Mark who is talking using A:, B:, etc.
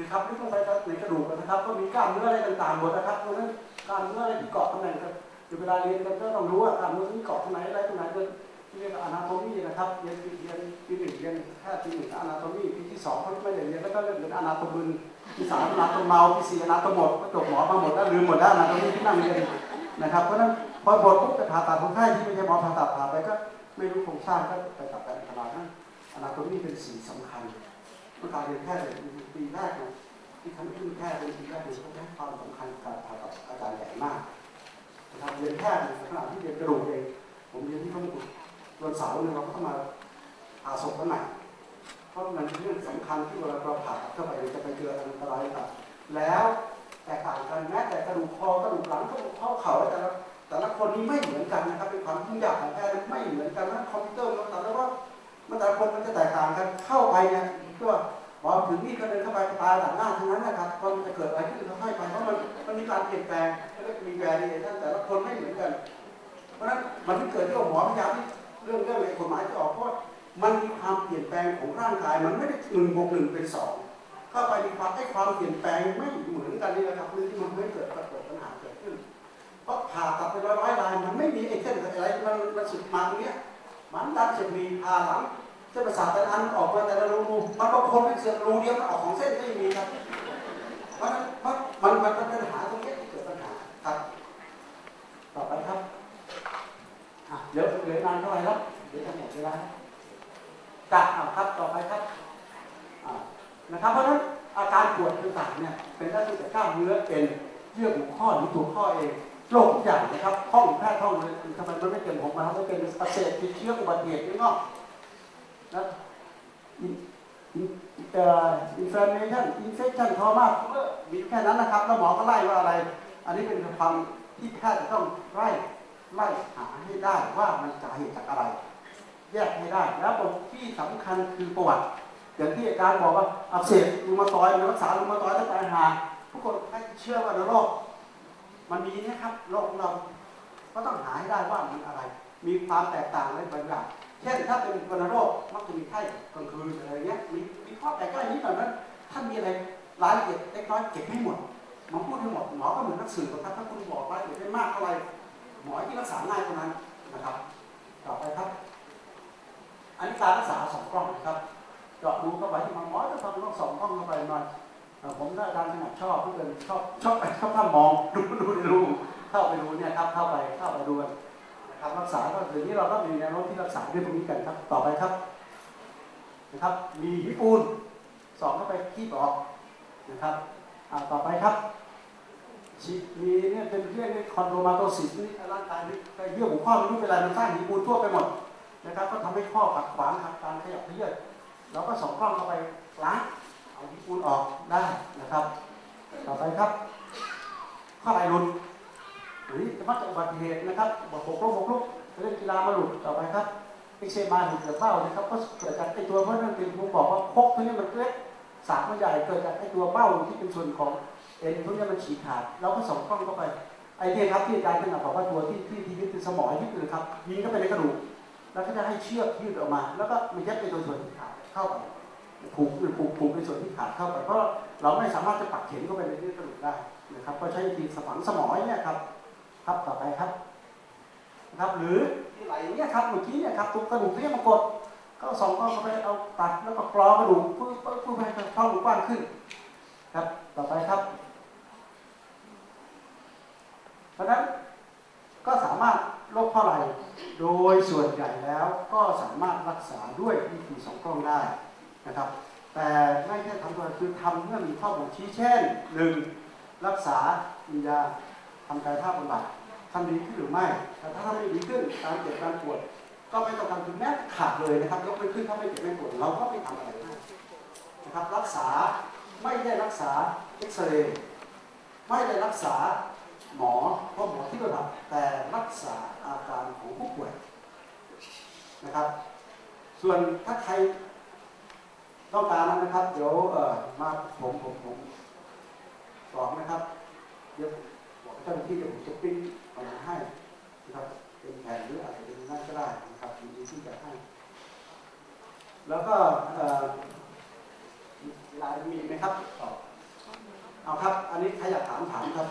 A: คือครับที่ต้องไปในกระดูกนะครับ ก็มีกล้ามเนื้ออะไรต่างๆหมดนะครับเพราะฉะนั้นกล้ามเนื้ออะไรที่เกาะตำแหน่งกันเวลาเรียนกันก็ต้องรู้ว่ากล้ามเนื้อที่เกาะตรงไหนอะไรตรงไหนก็เรียกว่าอนาโตมีนะครับเรียนเรียนปีหนึ่งเรียนแค่ปีหนึ่งอนาโตมีปีที่สองเขาไม่ได้เรียนแล้วก็เริ่มเรียนอนาโตมึนปีสามอนาโตเมาปีสี่อนาโตหมดก็จบหมอมาหมดแล้วลืมหมดแล้วอนาโตมีที่นั่งเรียนนะครับเพราะฉะนั้นพอบทปุ๊บจะผ่าตัดคนไข้ที่ไม่ใช่หมอผ่าตัดผ่าไปก็ไม่รู้โครงสร้างก็ไปตัดแต่ตลาดนั้นอนาโตมีเป็นสิ่งสำคัญ เมื่อการเรียนแพทย์ปีแรกนะที่คณะที่แพทย์เป็นปีแรกเนี่ยเขาให้ความสำคัญกับการผ่าตัดอาจารย์ใหญ่มากนะครับเรียนแพทย์ในขณะที่เรียนกระดูกเองผมเรียนที่พระมงกุฎวันเสาร์เนี่ยเราก็ต้องมาผ่าศพกันใหม่เพราะมันเป็นเรื่องสำคัญที่เวลาเราผ่าเข้าไปเราจะไปเจออันตรายต่างแล้วแตกต่างกันแม้แต่กระดูกคอกระดูกหลังกระดูกข้อเข่าแต่ละแต่ละคนนี้ไม่เหมือนกันนะครับเป็นความยุ่งยากของแพทย์ไม่เหมือนกันนะคอมพิวเตอร์มันแต่ละว่ามันแต่ละคนมันจะแตกต่างกัน ตายต่างหน้าทั้งนั้นนะครับก็มันจะเกิดอะไรขึ้นค่อยๆไปเพราะมันมันมีการเปลี่ยนแปลงเรียกมีแวร์ดีท่นแต่ละคนไม่เหมือนกัน เพราะฉะนั้นมันไม่เกิดที่ว่าหมอพยายามเรื่องเรื่องในกฎหมายจะออกเพราะมันมีความเปลี่ยนแปลงของร่างกายมันไม่ได้หนึ่งบวกหนึ่งเป็นสองเข้าไปมีความให้ความเปลี่ยนแปลงไม่เหมือนกันนี่แหละครับเรื่องที่มันไม่เกิดปรากฏปัญหาเกิดขึ้นเพราะผ่าตัดไปร้อยร้อยรายมันไม่มีไอ้เส้นอะไรมันมันสุดมาตรงเนี้ยมันดันจะมีผ่าหลัง เส้นประสาทแต่ละอันออกมาแต่ละรูมันบางคนเป็นเส้นรูเดียวมันออกของเส้นไม่มีครับเพราะนั้นมันมันเป็นปัญหาตรงนี้ที่เกิดปัญหาครับ ต่อไปครับอะเดี๋ยวเหลือนานเท่าไหร่แล้วเดี๋ยวจะหมดเวลาแล้วจัดเอาครับต่อไปครับอ่านะครับ เพราะฉะนั้นอาการปวดต่างๆเนี่ยเป็นได้ตั้งแต่กล้ามเนื้อเอ็นเยื่อบุข้อหรือตัวข้อเองโรคทุกอย่างนะครับห้องแพทย์ห้องเลยทำไมมันไม่เป็นผมมาทำให้เป็นอักเสบติดเชื้ออุบัติเหตุนี่งอก นะอินอินเอ่ออินฟลามเมชันอินเฟคชันทอมามีแค่นั้นนะครับ แล้วหมอก็ไล่ว่าอะไร อันนี้เป็นความที่แพทย์จะต้องไล่ไล่หาให้ได้ว่ามันสาเหตุจากอะไร แยกให้ได้ แล้วบทที่สำคัญคือประวัติ อย่างที่อาจารย์บอกว่าอักเสบรูมาตอยรักษารูมาตอยตั้งแต่หาทุกคนให้เชื่อว่าโรคมันมีนะครับโรคเราก็ต้องหาให้ได้ว่ามันอะไร มีความแตกต่างอะไรบางอย่าง เช่นถ้าเป็นวัณโรคมักจะมีไข้กลางคืนอะไรเงี้ยมีมีข้อแตกต่างนิดหน่อยนั้นถ้านมีอะไรรายละเอียดเล็กน้อยเก็บให้หมดหมอพูดให้หมดหมอก็เหมือนนักสืบนะครับถ้าคุณบอกรายละเอียดได้มากเท่าไหร่หมอที่รักษาง่ายเท่านั้นนะครับ ต่อไปครับ อันนี้การรักษาสองกล้องนะครับเจาะดูเข้าไปที่มันหมอจะทำต้องสองกล้องเข้าไปหน่อยผมได้อาจารย์ขนาดชอบเพื่อนชอบชอบไปชอบข้ามองดูดูดูเข้าไปดูเนี่ยครับเข้าไปเข้าไปดู กันนะครับรักษาก็ถึงนี้เราก็มีแนวโน้มที่รักษาด้วยตรงนี้กันครับ ต่อไปครับ นะครับ มีฮิปูนสองเข้าไปคีบออกนะครับอ่าต่อไปครับมีเนี่ยเป็นเรื่องคอนโดมาโตซิสนี่ร่างกายนี่เยื่อบุข้อไม่รู้เป็นไรมันสร้างหิปูนทั่วไปหมดนะครับ ก็ทำให้ข้อขัดขวางครับการขยับเขยื้อนเราก็ส่องกล้องเข้าไปล้างเอาหิปูนออกได้นะครับ ต่อไปครับ ข้อไหล่หลุด มักจะอุบัติเหตุนะครับบกบกลุกบกลุกไปเล่นกีฬามาหลุดต่อไปครับเอ็กเซมาหลุดเกิดเบ้านะครับก็เกิดจากไอตัวเพราะนั่นเป็นผมบอกว่าพกตัวนี้มันเล็กสากมันใหญ่เกิดจากไอตัวเบ้าที่เป็นส่วนของเอ็นพวกนี้มันฉีกขาดเราก็ส่องกล้องเข้าไปไอ้เนี่ยครับที่อาจารย์เป็นบอกว่าตัวที่ที่ที่ยึดคือสมองยึดเลยครับยิงเข้าไปในกระดูกแล้วก็จะให้เชือกยืดออกมา แล้วก็มันยัดในตัวส่วนที่ขาดเข้าไปผูกหรือผูกผูกในส่วนที่ขาดเข้าไปเพราะเราไม่สามารถจะปักเข็มเข้าไปในเนื้อกระดูกได้นะครับก็ใช้วิธีสฝังสมองเนี่ยครับ ครับต่อไปครับนะครับหรือที่ไหลเนี่ยครับเมื่อกี้เนี่ยครับตัวกระดูกเนี่ยมากดก็สองกล้องเข้าไปเอาตัดแล้วก็กรอกระดูกเพื่อเพื่อเพื่อให้เข้ากว้างขึ้น ครับต่อไปครับ เพราะนั้นก็สามารถโรคข้อไหล่โดยส่วนใหญ่แล้วก็สามารถรักษาด้วยวิธีสองกล้องได้นะครับ แต่ไม่ใช่ทำตัวคือทำเมื่อมีข้อบ่งชี้เช่นหนึ่งรักษากินยาทำกายภาพบำบัด ทำดีขึ้นหรือไม่ แต่ถ้าทำไม่ดีขึ้นการเจ็บการปวด ก็ไม่ต้องทำถึงแม้ขาดเลยนะครับยกไม่ขึ้นถ้าไม่เจ็บไม่ปวดเราก็ไม่ทำอะไรให้นะครับ รักษาไม่ได้รักษาเอ็กซเรย์ไม่ได้รักษาหมอเพราะหมอที่ระดับแต่รักษาอาการของผู้ป่วยนะครับ ส่วนถ้าใครต้องการนะครับ เดี๋ยวเออมาผมผมผมบอกนะครับเดี๋ยว บอกเจ้าหน้าที่เดี๋ยวผมจะปิ้นออกมาให้นะครับเป็นแผ่นหรืออะไรเป็นนั่นก็ได้นะครับมีที่จะให้ แล้วก็เวลามีไหมครับตอบเอาครับ อันนี้ใครอยากถามถามครับ